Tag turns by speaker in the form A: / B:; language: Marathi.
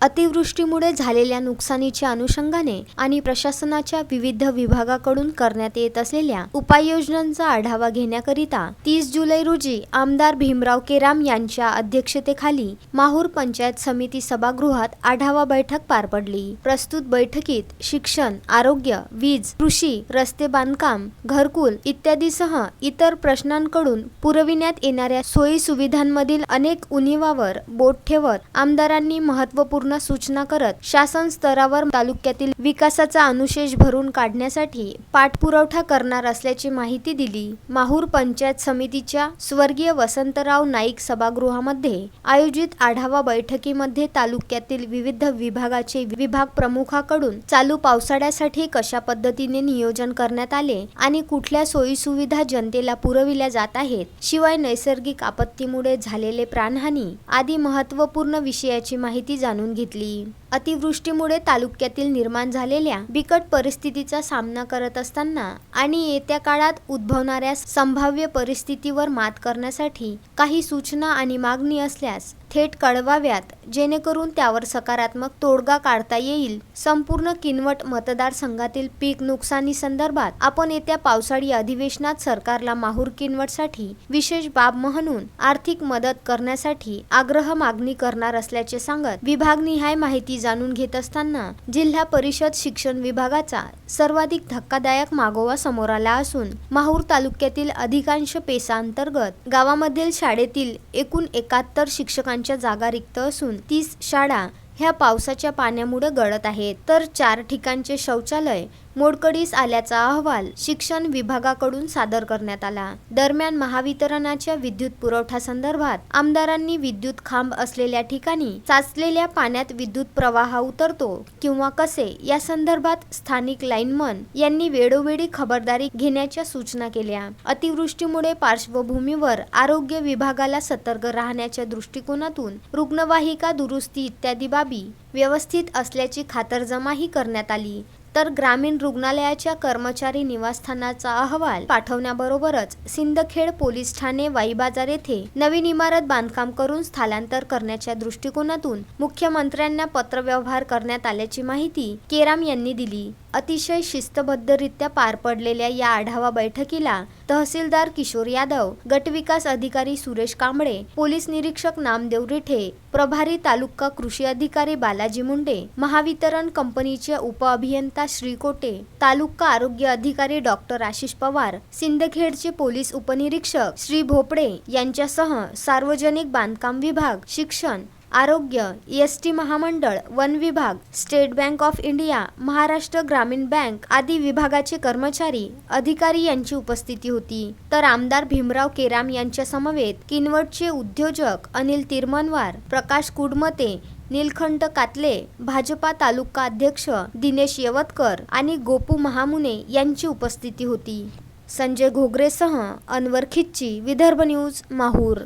A: अतिवृष्टीमुळे झालेल्या नुकसानीच्या अनुषंगाने आणि प्रशासनाच्या विविध विभागाकडून करण्यात येत असलेल्या उपाययोजनांचा आढावा घेण्याकरिता तीस जुलै रोजी आमदार भीमराव केराम यांच्या अध्यक्षतेखाली माहूर पंचायत समिती सभागृहात आढावा बैठक पार पडली. प्रस्तुत बैठकीत शिक्षण आरोग्य वीज कृषी रस्ते बांधकाम घरकुल इत्यादीसह इतर प्रश्नांकडून पुरविण्यात येणाऱ्या सोयी सुविधांमधील अनेक उणिवावर बोट ठेवत आमदारांनी महत्त्वपूर्ण सूचना करत शासन स्तरावर तालुक्यातील विकासाचा अनुशेष भरून काढण्यासाठी पाठपुरवठा करणार असल्याची माहिती दिली. माहूर पंचायत समितीच्या स्वर्गीय वसंतराव नाईक सभागृहामध्ये आयोजित आढावा बैठकीमध्ये तालुक्यातील विविध विभागाचे विभाग प्रमुखाकडून चालू पावसाळ्यासाठी कशा पद्धतीने नियोजन करण्यात आले आणि कुठल्या सोयी सुविधा जनतेला पुरविल्या जात आहेत शिवाय नैसर्गिक आपत्तीमुळे झालेले प्राणहानी आदी महत्त्वपूर्ण विषयाची माहिती जाणून घेतली अतिवृष्टीमुळे तालुक्यातील निर्माण झालेल्या बिकट परिस्थितीचा सामना करत असताना आणि येत्या काळात उद्भवणाऱ्या संभाव्य परिस्थितीवर मात करण्यासाठी काही सूचना आणि मागणी असल्यास थेट कळवाव्यात जेणेकरून त्यावर सकारात्मक तोडगा काढता येईल. संपूर्ण किनवट मतदारसंघातील पीक नुकसानी संदर्भात आपण येत्या पावसाळी अधिवेशनात सरकारला माहूर किनवटसाठी विशेष बाब म्हणून आर्थिक मदत करण्यासाठी आग्रह मागणी करणार असल्याचे सांगत विभागनिहाय माहिती जाणून घेत असताना जिल्हा परिषद शिक्षण विभागाचा सर्वाधिक धक्कादायक मागोवा समोर आला असून माहूर तालुक्यातील अधिकांश पेसांतर्गत गावामधील शाळेतील एकूण एकाहत्तर शिक्षकांच्या जागा रिक्त असून तीस शाळा ह्या पावसाच्या पाण्यामुळे गळत आहेत. तर चार ठिकाणचे शौचालय मोडकळीस आल्याचा अहवाल शिक्षण विभागाकडून सादर करण्यात आला. दरम्यान महावितरणाच्या विद्युत पुरवठा संदर्भात आमदारांनी विद्युत खांब असलेल्या ठिकाणी साचलेल्या पाण्यात विद्युत प्रवाह उतरतो किंवा कसे या संदर्भात स्थानिक लाईनमन यांनी वेळोवेळी खबरदारी घेण्याच्या सूचना केल्या. अतिवृष्टीमुळे पार्श्वभूमीवर आरोग्य विभागाला सतर्क राहण्याच्या दृष्टिकोनातून रुग्णवाहिका दुरुस्ती इत्यादी बाबी व्यवस्थित असल्याची खातरजमाही करण्यात आली. तर ग्रामीण रुग्णालयाच्या कर्मचारी निवासस्थानाचा अहवाल पाठवण्याबरोबरच सिंदखेड पोलीस ठाणे वाई बाजार येथे नवीन इमारत बांधकाम करून स्थलांतर करण्याच्या दृष्टिकोनातून मुख्यमंत्र्यांना पत्रव्यवहार करण्यात आल्याची माहिती केराम यांनी दिली. अतिशय शिस्तबद्धरित्या पार पडलेल्या या आढावा बैठकीला तहसीलदार किशोर यादव गटविकास अधिकारी सुरेश कांबळे पोलीस निरीक्षक नामदेव रिठे प्रभारी तालुका कृषी अधिकारी बालाजी मुंडे महावितरण कंपनीचे उपअभियंता श्रीकोटे तालुका आरोग्य अधिकारी डॉक्टर आशिष पवार सिंदखेडचे पोलीस उपनिरीक्षक श्री भोपडे यांच्यासह सार्वजनिक बांधकाम विभाग शिक्षण आरोग्य एस टी महामंडळ वन विभाग State Bank of India Maharashtra Gramin bank आदी विभागाचे कर्मचारी अधिकारी यांची उपस्थिती होती. तर आमदार भीमराव केराम यांच्या समवेत किनवटचे उद्योजक अनिल तिरमनवार प्रकाश कुडमते नीलखंड कातले भाजपा तालुका अध्यक्ष दिनेश यवतकर आणि गोपू महामुने यांची उपस्थिती होती. संजय घोगरेसह अनवर खिच्ची विदर्भ न्यूज माहूर.